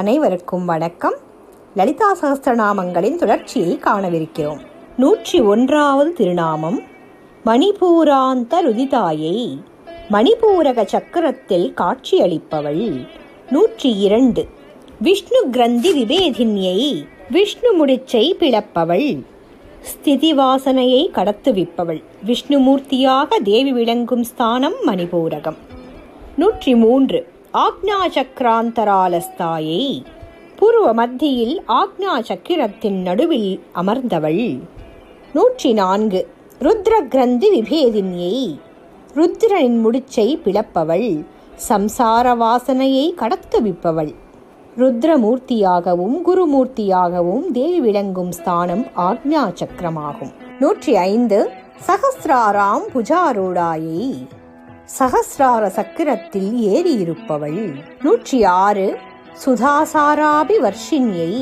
அனைவருக்கும் வணக்கம். லலிதா சகஸ்திரநாமங்களின் தொடர்ச்சியை காணவிருக்கிறோம். நூற்றி ஒன்றாவது திருநாமம் மணிபூராந்த ருதிதாயை மணிபூரக சக்கரத்தில் காட்சியளிப்பவள். நூற்றி இரண்டு விஷ்ணு கிரந்தி விபேதின்யை விஷ்ணு முடிச்சை பிளப்பவள். ஸ்திதி வாசனையை கடத்துவிப்பவள் விஷ்ணுமூர்த்தியாக தேவி விளங்கும் ஸ்தானம் மணிபூரகம். நூற்றி மூன்று ஆக்ஞா சக்கராந்தராலஸ்தாயை பூர்வ மத்தியில் ஆக்ஞா சக்கிரத்தின் நடுவில் அமர்ந்தவள். நூற்றி நான்கு ருத்ர கிரந்தி விபேதினியை ருத்ரனின் முடிச்சை பிளப்பவள். சம்சார வாசனையை கடத்துவிப்பவள் ருத்ரமூர்த்தியாகவும் குருமூர்த்தியாகவும் தேவி விளங்கும் ஸ்தானம் ஆக்ஞா சக்கரமாகும் நூற்றி ஐந்து. சகசிராராம் புஜாரூடாயை சகசிரார சக்கரத்தில் ஏறியிருப்பவள் நூற்றி ஆறு சுதாசாராபி வர்ஷின்யை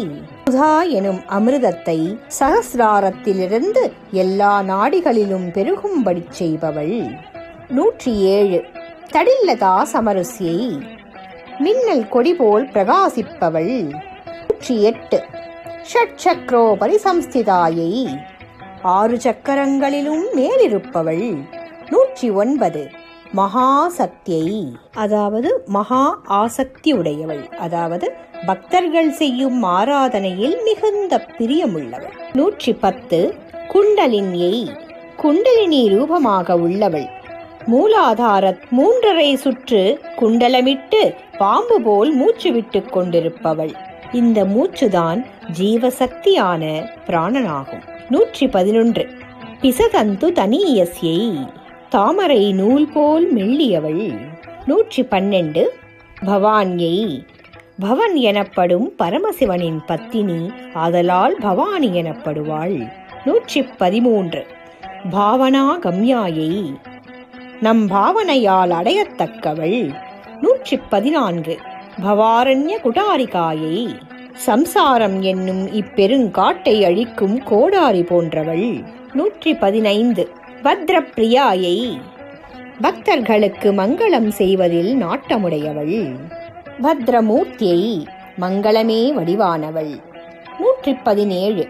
சுதா எனும் அமிர்தத்தை சகசிராரத்திலிருந்து எல்லா நாடிகளிலும் பெருகும்படி செய்பவள். நூற்றி ஏழு தடில்லதா சமருசியை. மின்னல் கொடி போல் பிரகாசிப்பவள். நூற்றி எட்டு ஷட்சக்ரோபரி சம்ஸ்திதாயை ஆறு சக்கரங்களிலும் மேலிருப்பவள். நூற்றி ஒன்பது. மகாசக்தியை அதாவது மகா ஆசக்தி உடையவள் அதாவது பக்தர்கள் செய்யும் ஆராதனையில் மிகுந்த பிரியமுள்ளவள். நூற்றி பத்து குண்டலினியை குண்டலினி ரூபமாக உள்ளவள். மூலாதார மூன்றரை சுற்று குண்டலமிட்டு பாம்பு போல் மூச்சு விட்டுக் கொண்டிருப்பவள். இந்த மூச்சுதான் ஜீவசக்தியான பிராணனாகும். நூற்றி பதினொன்று பிசதந்து தனீயஸ்யை. தாமரை நூல் போல் மெல்லியவள். நூற்றி பன்னெண்டு பவான்யை பவன் எனப்படும் பரமசிவனின் பத்தினி ஆதலால் பவானி எனப்படுவாள். நூற்றி பதிமூன்று பாவனா கம்யாயை நம் பாவனையால் அடையத்தக்கவள். நூற்றி பதினான்கு பவாரண்ய குடாரிகாயை சம்சாரம் என்னும் இப்பெருங்காட்டை அழிக்கும் கோடாரி போன்றவள். நூற்றி பதினைந்து பத்ரப்பிரியாயை பக்தர்களுக்கு மங்களம் செய்வதில் நாட்டமுடையவள். பத்ரமூர்த்தியை மங்களமே வடிவானவள். நூற்றி பதினேழு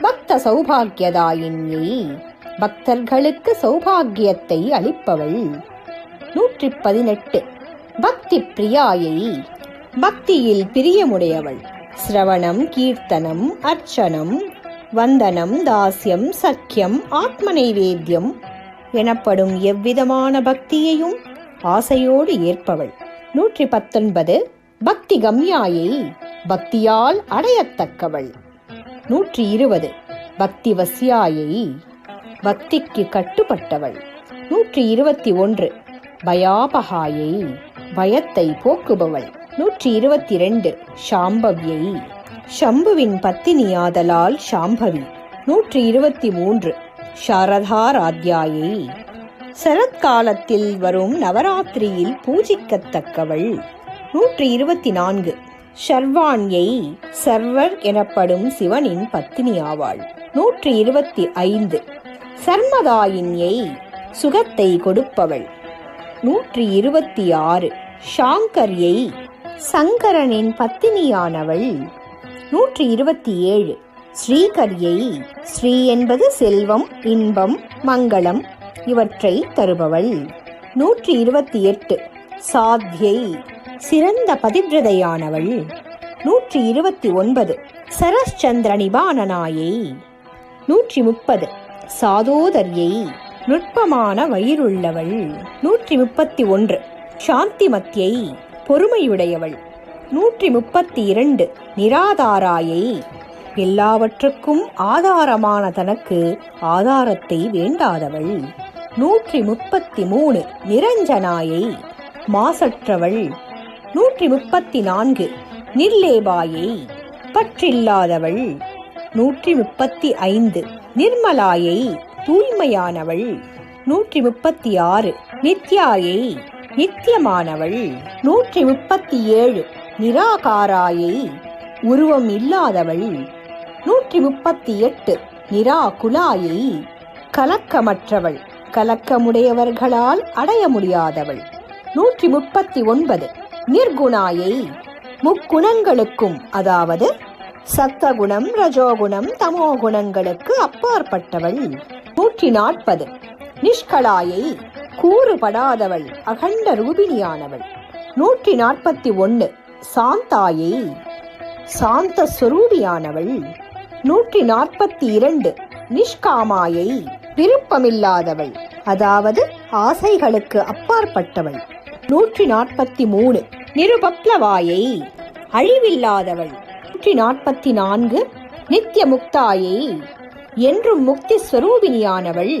பக்த சௌபாகியதாயின்யை பக்தர்களுக்கு சௌபாகியத்தை அளிப்பவள். நூற்றி பதினெட்டு பக்தி பிரியாயை பக்தியில் பிரியமுடையவள். சிரவணம் கீர்த்தனம் அர்ச்சனம் வந்தனம் தாஸ்யம் சக்கியம் ஆத்மநைவேத்தியம் எனப்படும் எவ்விதமான பக்தியையும் ஆசையோடு ஏற்பவள். நூற்றி பத்தொன்பது பக்தி கம்யாயை பக்தியால் அடையத்தக்கவள். நூற்றி இருபது பக்தி வசியாயை பக்திக்கு கட்டுப்பட்டவள். நூற்றி இருபத்தி ஒன்று பயாபகாயை பயத்தை போக்குபவள். நூற்றி இருபத்தி ரெண்டு சாம்பவ்யை ஷம்புவின் பத்தினியாதலால் ஷாம்பவி. நூற்றி இருபத்தி மூன்று. சாரதாராத்யாயை. சரத்காலத்தில் வரும் நவராத்திரியில் பூஜிக்கத்தக்கவள். நூற்றி இருபத்தி நான்கு. ஷர்வாண்யை சர்வர் எனப்படும் சிவனின் பத்தினியாவாள் நூற்றி இருபத்தி ஐந்து. சர்மதாயின்யை சுகத்தை கொடுப்பவள். நூற்றி இருபத்தி ஆறு. ஷாங்கர்யை சங்கரனின் பத்தினியானவள். நூற்றி இருபத்தி ஏழு ஸ்ரீகரியை ஸ்ரீ என்பது செல்வம் இன்பம் மங்களம் இவற்றை தருபவள். நூற்றி இருபத்தி எட்டு சாத்யை சிறந்த பதிவிரதையானவள். நூற்றி இருபத்தி ஒன்பது சரஸ்சந்திர நிபானனாயை. நூற்றி முப்பது சாதோதரியை நுட்பமான வயிறுள்ளவள். நூற்றி முப்பத்தி ஒன்று சாந்திமத்தியை பொறுமையுடையவள். நூற்றி முப்பத்தி இரண்டு நிராதாராயை. எல்லாவற்றுக்கும் ஆதாரமான தனக்கு ஆதாரத்தை வேண்டாதவள். நூற்றி முப்பத்தி மூணு நிரஞ்சனாயை மாசற்றவள். நூற்றி முப்பத்தி நான்கு நிர்லேபாயை பற்றில்லாதவள். நூற்றி முப்பத்தி ஐந்து நிர்மலாயை தூய்மையானவள். நூற்றி முப்பத்தி ஆறு நித்யாயை நித்தியமானவள். நூற்றி முப்பத்தி ஏழு நிராகாராயை உருவம் இல்லாதவள் நூற்றி முப்பத்தி எட்டு நிராகுலாயை கலக்கமற்றவள். கலக்கமுடையவர்களால் அடைய முடியாதவள். நூற்றி முப்பத்தி ஒன்பது நிர்குணாயை முக்குணங்களுக்கும் அதாவது சத்தகுணம் ரஜோகுணம் தமோகுணங்களுக்கு அப்பாற்பட்டவள். நூற்றி நாற்பது நிஷ்கலாயை கூறுபடாதவள் அகண்ட ரூபிணியானவள். நூற்றி நாற்பத்தி ஒன்று சாந்தாயை சாந்த சுரூபியானவள் நூற்றி நாற்பத்தி இரண்டு நிஷ்காமாயை விருப்பமில்லாதவள். அதாவது ஆசைகளுக்கு அப்பாற்பட்டவள். நூற்றி நாற்பத்தி மூணு நிருபப்ளவாயை அழிவில்லாதவள். நூற்றி நாற்பத்தி நான்கு நித்திய முக்தாயை என்றும் முக்தி ஸ்வரூபினியானவள்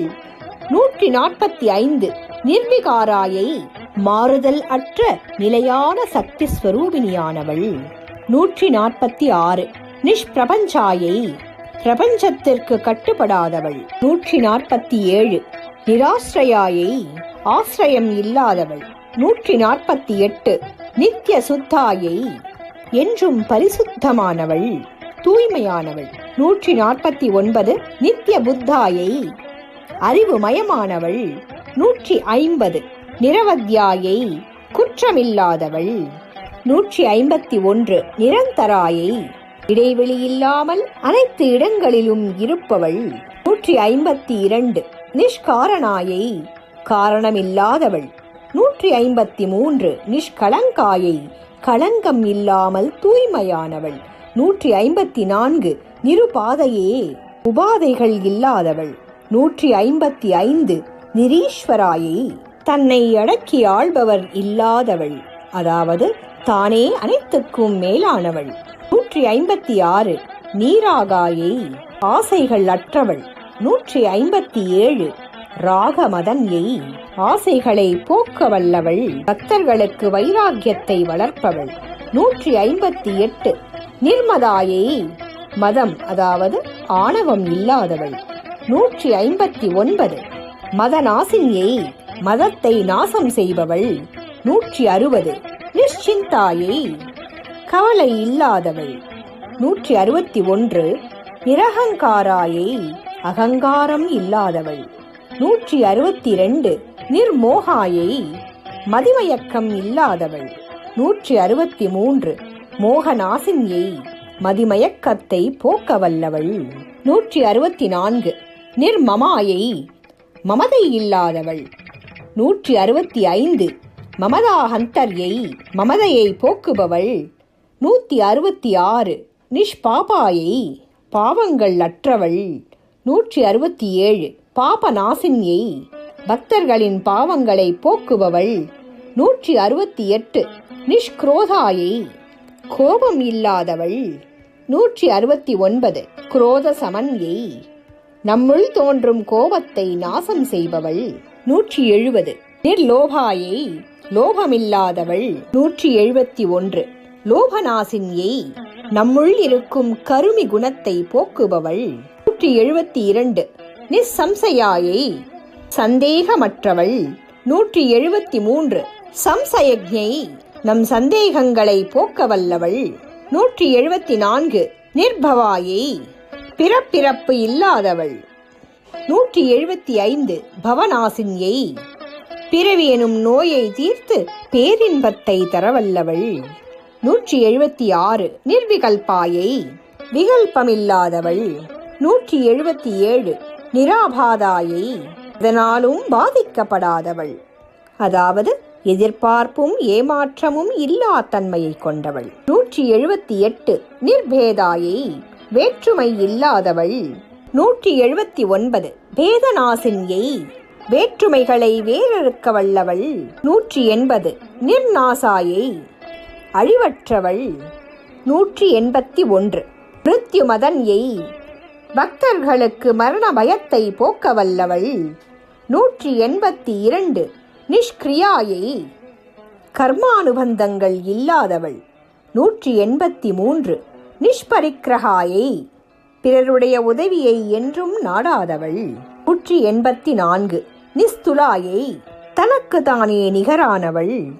நூற்றி நாற்பத்தி ஐந்து நிர்விகாராயை மாறுதல் அற்ற நிலையான சக்தி ஸ்வரூபிணியானவள். நூற்றி நாற்பத்தி ஆறு நிஷ்பிரபஞ்சாயை பிரபஞ்சத்திற்கு கட்டுப்படாதவள். நூற்றி நாற்பத்தி ஏழு நிராசிரயாயை ஆசிரயம் இல்லாதவள். நூற்றி நாற்பத்தி எட்டு நித்திய சுத்தாயை என்றும் பரிசுத்தமானவள். தூய்மையானவள். நூற்றி நாற்பத்தி ஒன்பது நித்திய புத்தாயை அறிவுமயமானவள். நூற்றி ஐம்பது நிரவத்யாயை குற்றமில்லாதவள். நூற்றி ஐம்பத்தி ஒன்று நிரந்தராயை இடைவெளி இல்லாமல் அனைத்து இடங்களிலும் இருப்பவள். நூற்றி ஐம்பத்தி இரண்டு நிஷ்காரணாயை காரணமில்லாதவள். நூற்றி ஐம்பத்தி மூன்று நிஷ்கலங்காயை களங்கம் இல்லாமல் தூய்மையானவள். நூற்றி ஐம்பத்தி நான்கு நிருபாதையே உபாதைகள் இல்லாதவள். நூற்றி ஐம்பத்தி ஐந்து நிரீஸ்வராயை தன்னை அடக்கி ஆள்பவர் இல்லாதவள். அதாவது தானே அனைத்துக்கும் மேலானவள். நூற்றி ஐம்பத்தி ஆறு நீராகாயை ஆசைகள் அற்றவள். நூற்றி ஐம்பத்தி ஏழு ராகமதன்யை ஆசைகளை போக்க வல்லவள். பக்தர்களுக்கு வைராக்கியத்தை வளர்ப்பவள். நூற்றி ஐம்பத்தி எட்டு நிர்மதாயை மதம் அதாவது ஆணவம் இல்லாதவள். நூற்றி ஐம்பத்தி ஒன்பது மதநாசினியை மதத்தை நாசம் செய்பவள் நூற்றி அறுபது. நிஷ்சிந்தாயை கவலை இல்லாதவள் நூற்றி அறுபத்தி ஒன்று. நிரகங்காராயை அகங்காரம் இல்லாதவள் நூற்றி அறுபத்தி ரெண்டு. நிர்மோகாயை மதிமயக்கம் இல்லாதவள் நூற்றி அறுபத்தி மூன்று. மோகநாசினியை மதிமயக்கத்தை போக்க வல்லவள் நூற்றி அறுபத்தி நான்கு. நிர்மமாயை மமதை இல்லாதவள் நூற்றி அறுபத்தி ஐந்து. மமதா ஹந்தர்யை மமதையை போக்குபவள். நூற்றி அறுபத்தி ஆறு நிஷ்பாபாயை பாவங்கள் அற்றவள். நூற்றி அறுபத்தி ஏழு பாபநாசினியை பக்தர்களின் பாவங்களை போக்குபவள். நூற்றி அறுபத்தி எட்டு நிஷ்குரோதாயை கோபம் இல்லாதவள். நூற்றி அறுபத்தி ஒன்பது. குரோத சமன்யை நம்முள் தோன்றும் கோபத்தை நாசம் செய்பவள். நூற்றி எழுபது நிர்லோபாயை லோபமில்லாதவள் நூற்றி எழுபத்தி ஒன்று லோபநாசினியை நம்முள் இருக்கும் கருமி குணத்தை போக்குபவள் நூற்றி எழுபத்தி இரண்டு நிசம்சயாயை சந்தேகமற்றவள் நூற்றி எழுபத்தி மூன்று சம்சயஜை நம் சந்தேகங்களை போக்க வல்லவள் நூற்றி எழுபத்தி நான்கு நிர்பவாயை பிறப்பிறப்பு இல்லாதவள் நூற்றி எழுபத்தி ஐந்து பவநாசினியை பிறவி எனும் நோயை தீர்த்து பேரின்பத்தை தரவல்லவள். நூற்றி எழுபத்தி ஆறு நிர்விகல்பாயை விகல்பமில்லாதவள். நூற்றி எழுபத்தி ஏழு நிராபாதாயை இதனாலும் பாதிக்கப்படாதவள். அதாவது எதிர்பார்ப்பும் ஏமாற்றமும் இல்லா தன்மையை கொண்டவள். நூற்றி எழுபத்தி எட்டு நிர்பேதாயை வேற்றுமை இல்லாதவள். நூற்றி எழுபத்தி ஒன்பது பேதநாசினியை வேற்றுமைகளை வேறறுக்க வல்லவள். நூற்றி எண்பது நிர்நாசாயை அழிவற்றவள். நூற்றி எண்பத்தி ஒன்று மிருத்யுமதன்யை பக்தர்களுக்கு மரண பயத்தை போக்க வல்லவள். நூற்றி எண்பத்தி இரண்டு நிஷ்கிரியாயை கர்மானுபந்தங்கள் இல்லாதவள். நூற்றி எண்பத்தி மூன்று நிஷ்பரிக்கிரகாயை பிறருடைய உதவியை என்றும் நாடாதவள். நூற்றி எண்பத்தி நான்கு. நிஸ்துலாயை தனக்கு தானே நிகரானவள்.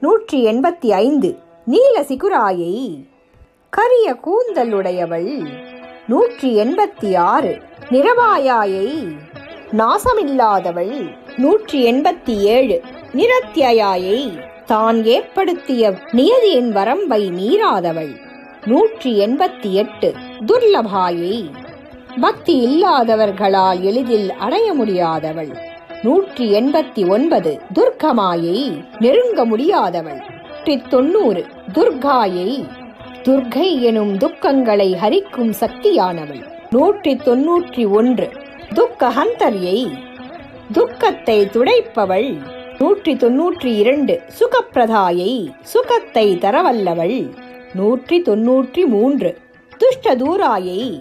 நூற்றி எண்பத்தி ஐந்து. நீல சிகுராயை கரிய கூந்தல் உடையவள் நூற்றி எண்பத்தி ஆறு. நிரபாயாயை நாசமில்லாதவள். நூற்றி எண்பத்தி ஏழு. நிரத்யாயை தான் ஏற்படுத்திய நியதியின் வரம்பை மீறாதவள். நூற்றி எண்பத்தி எட்டு துர்லபாயை பக்தி இல்லாதவர்களால் எளிதில் அடைய முடியாதவள். நூற்றி எண்பத்தி ஒன்பது துர்க்கமாயை நெருங்க முடியாதவள். நூற்றி தொண்ணூறு துர்காயை துர்கை எனும் துக்கங்களை ஹரிக்கும் சக்தியானவள். நூற்றி தொன்னூற்றி ஒன்று துக்கஹந்தரியை துக்கத்தை துடைப்பவள். நூற்றி தொன்னூற்றி இரண்டு சுகப்பிரதாயை சுகத்தை தரவல்லவள். நூற்றி தொன்னூற்றி மூன்று துஷ்ட தூராயை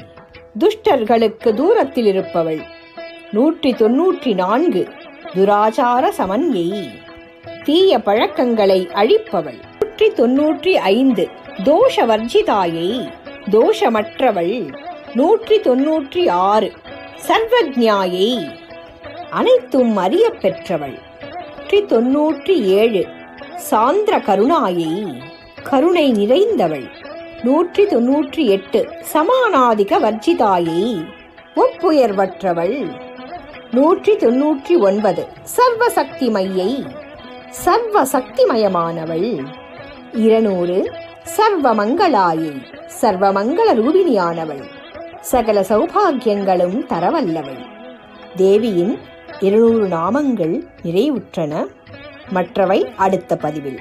துஷ்டர்களுக்கு தூரத்தில் இருப்பவள் நூற்றி தொன்னூற்றி நான்கு துராச்சார சமன்யை. தீய பழக்கங்களை அழிப்பவள். நூற்றி தொன்னூற்றி ஐந்து தோஷ வர்ஜிதாயை தோஷமற்றவள். நூற்றி தொன்னூற்றி ஆறு சர்வஜ்ஞாயை அனைத்தும் அறிய பெற்றவள் நூற்றி தொன்னூற்றி ஏழு சாந்திர கருணாயை கருணை நிறைந்தவள். நூற்றி தொன்னூற்றி எட்டு சமானாதிக வர்ஜிதாயை ஒப்புயர்வற்றவள். நூற்றி தொன்னூற்றி ஒன்பது சர்வசக்திமையை சர்வ சக்திமயமானவள் இருநூறு சர்வமங்களாயை சர்வமங்கள ரூபிணியானவள். சகல சௌபாகியங்களும் தரவல்லவள். தேவியின் இருநூறு நாமங்கள் நிறைவுற்றன. மற்றவை அடுத்த பதிவில்.